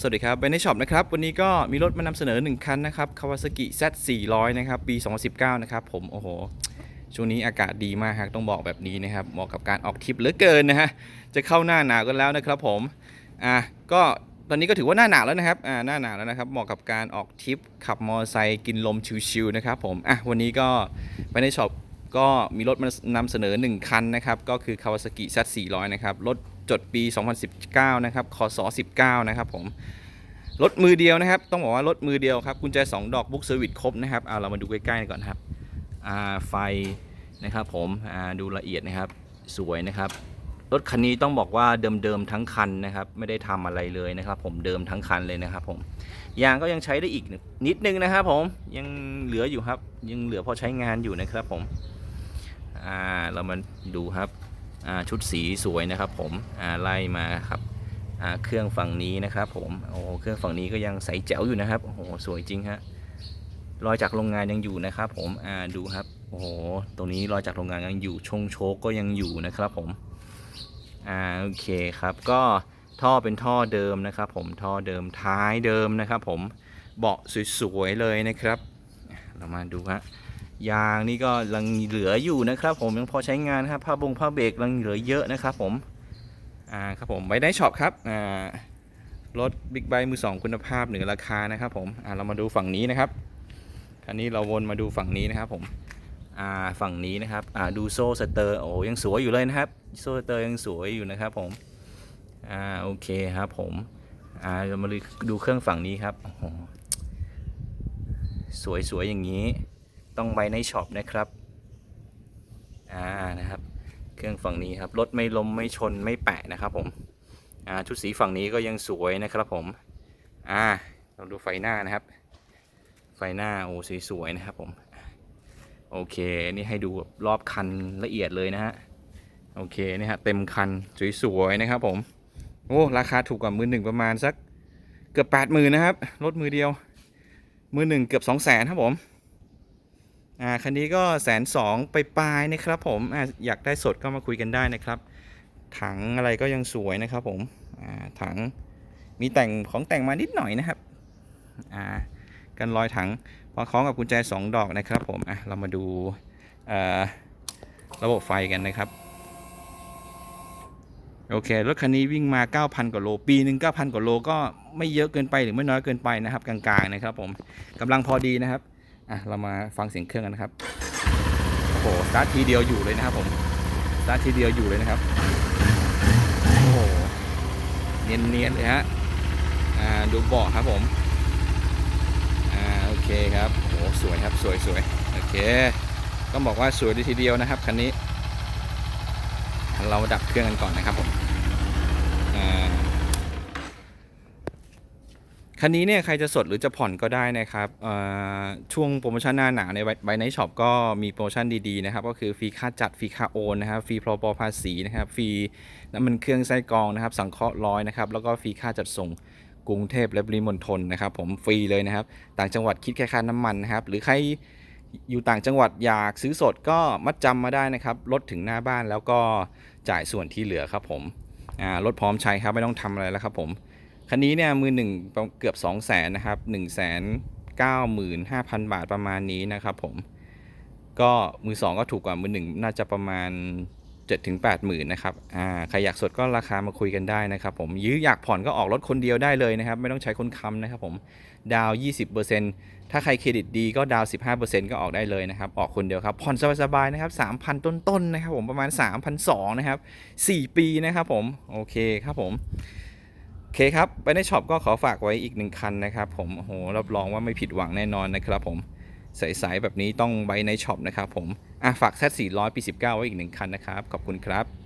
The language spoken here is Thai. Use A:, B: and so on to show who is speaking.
A: สวัสดีครับไปในช็อปนะครับ วันนี้ก็มีรถมานำเสนอ 1 คันนะครับ Kawasaki Z 400นะครับ ปี 2019 นะครับ ผม โอ้โห ช่วงนี้อากาศดีมากครับต้องบอกแบบนี้นะครับ เหมาะกับการออกทริปเหลือเกินนะฮะ จะเข้าหน้าหนาวกันแล้วนะครับผม อะ ก็ตอนนี้ก็ถือว่าหน้าหนาวแล้วนะครับ อ่า หน้าหนาวแล้วนะครับ เหมาะกับการออกทริปขับมอเตอร์ไซค์กินลมชิลๆนะครับผม อะ วันนี้ก็ไปในช็อป ก็มีรถมานำเสนอ 1 คันนะครับ ก็คือ Kawasaki Z 400 นะครับ รถจดปี 2019 นะครับ คศ 19 นะครับผม รถมือเดียวนะครับ ต้องบอกว่ารถมือเดียวครับ กุญแจ 2 ดอกบุ๊กเซอร์วิสครบนะครับ เอาเรามาดูใกล้ๆก่อนครับไฟนะครับผมอ่าดูละเอียดนะครับ สวยนะครับ รถคันนี้ต้องบอกว่าเดิมๆทั้งคันนะครับ ไม่ได้ทำอะไรเลยนะครับ ผม เดิมทั้งคันเลยนะครับผม ยางก็ยังใช้ได้อีกนิดนึงนะครับผม ยังเหลืออยู่ครับ ยังเหลือพอใช้งานอยู่นะครับผม อ่าเรามาดูครับอ่าชุดสีสวยนะครับผมอ่าไล่มาครับอ่าเครื่องฝั่งนี้นะครับผมโอ้เครื่องฝั่งนี้ก็ยังใสแจ๋วอยู่นะครับโอ้โหสวยจริงฮะรอยจากโรงงานยังอยู่นะครับผมอ่าดูครับโอ้โหตรงนี้รอยจากโรงงานยังอยู่ชงโชกก็ยังอยู่นะครับผมอ่าโอเคครับก็ท่อเป็นท่อเดิมนะครับ ผมท่อเดิมท้ายเดิมนะครับ ผมเบาะสวยๆเลยนะครับ เรามาดูฮะ ยางนี่ก็ยังเหลืออยู่นะครับผมยังพอใช้งานครับผ้าบงผ้าเบรกยังเหลือเยอะนะครับผมอ่าครับผมไว้ได้ช็อปครับอ่ารถบิ๊กไบค์มือสองคุณภาพเหนือราคานะครับผมอ่าเรามาดูฝั่งนี้นะครับคันนี้เราวนมาดูฝั่งนี้นะครับผมอ่าฝั่งนี้นะครับอ่าดูโซ่สเตอร์โอ้ยังสวยอยู่เลยนะครับโซ่สเตอร์ยังสวยอยู่นะครับผมอ่าโอเคครับผมอ่าเรามาดูเครื่องฝั่งนี้ครับโอ้โหสวยๆอย่างนี้ ต้องไว้ในช็อปนะครับอ่านะครับ เครื่องฝั่งนี้ครับรถไม่ล้มไม่ชนไม่แปะนะครับผมอ่าชุดสีฝั่งนี้ก็ยังสวยนะครับผมอ่าเราดูไฟหน้านะครับ ไฟหน้าโอ้สวยๆนะครับผมโอเคนี่ให้ดูรอบคันละเอียดเลยนะฮะโอเคนี่ฮะเต็มคันสวยๆนะครับผมโอ้ราคาถูกกว่ามือหนึ่งประมาณสักเกือบแปดหมื่นนะครับรถมือเดียว มือหนึ่งเกือบสองแสนครับผม อ่าคันนี้ก็แสนสองไปปลายนะครับผมอ่าอยากได้สดก็มาคุยกันได้นะครับ ถังอะไรก็ยังสวยนะครับผมอ่าถังมีแต่งของแต่งมานิดหน่อยนะครับอ่ากันรอยถังพอคล้องกับกุญแจ 2 ดอกนะครับผมอะเรามาดูอ่อระบบไฟกันนะครับ โอเค รถคันนี้วิ่งมา 9,000 กว่าโล ปีหนึ่ง9,000 กว่าโลก็ไม่เยอะเกินไปหรือไม่น้อยเกินไปนะครับ กลางๆนะครับผมกำลังพอดีนะครับ อะเรามาฟังเสียงเครื่องกันนะครับโอ้โหสตาร์ททีเดียวอยู่เลยนะครับผมสตาร์ททีเดียวอยู่เลยนะครับโอ้โหเนียนๆเลยฮะอ่าดูเบาะครับผมอ่าโอเคครับโอ้โหสวยครับสวยสวยโอเคต้องบอกว่าสวยดีทีเดียวนะครับคันนี้ เรามาดับเครื่องกันก่อนนะครับผม อ่า คันนี้เนี่ยใครจะสดหรือจะผ่อนก็ได้นะครับช่วงโปรโมชั่นหน้าหนาวในไบในช็อปก็มีโปรโมชั่นดีๆนะครับก็คือฟรีค่าจัดฟรีค่าโอนนะครับฟรีพรบภาษีนะครับฟรีน้ำมันเครื่องไส้กรองนะครับสังเคราะห์ร้อยนะครับแล้วก็ฟรีค่าจัดส่งกรุงเทพและปริมณฑลนะครับผมฟรีเลยนะครับ ต่างจังหวัดคิดแค่ค่าน้ำมันนะครับหรือใครอยู่ต่างจังหวัดอยากซื้อสดก็มัดจำมาได้นะครับรถถึงหน้าบ้านแล้วก็จ่ายส่วนที่เหลือครับผมรถพร้อมใช้ครับไม่ต้องทำอะไรแล้วครับผม คันนี้เนี่ยมือหนึ่งเกือบ 2 0 0แสนนะครับ1 9 5 0 0 0 บาทประมาณนี้นะครับผม ก็มือ 2 ก็ถูกกว่ามือหนึ่งน่าจะประมาณ 7-8ถึง8หมื่นนะครับอ่าใครอยากสดก็ราคามาคุยกันได้นะครับผมยื้ออยากผ่อนก็ออกรถคนเดียวได้เลยนะครับ ไม่ต้องใช้คนค้ำนะครับผมดาว 20%ถ้าใครเครดิตดีก็ดาว 15%ก็ออกได้เลยนะครับ ออกคนเดียวครับ ผ่อนสบายๆนะครับ 3,000 ต้นๆนะครับผมประมาณ 3,200 นะครับ 4 ปีนะครับผม โอเคครับผม โอเคครับไปในช็อปก็ขอฝากไว้อีกหนึ่งคันนะครับผมโอ้โหรับรองว่าไม่ผิดหวังแน่นอนนะครับผมใสๆแบบนี้ต้องไว้ในช็อปนะครับผมอะฝากแซด400ปี19 ไว้อีกหนึ่งคันนะครับ ขอบคุณครับ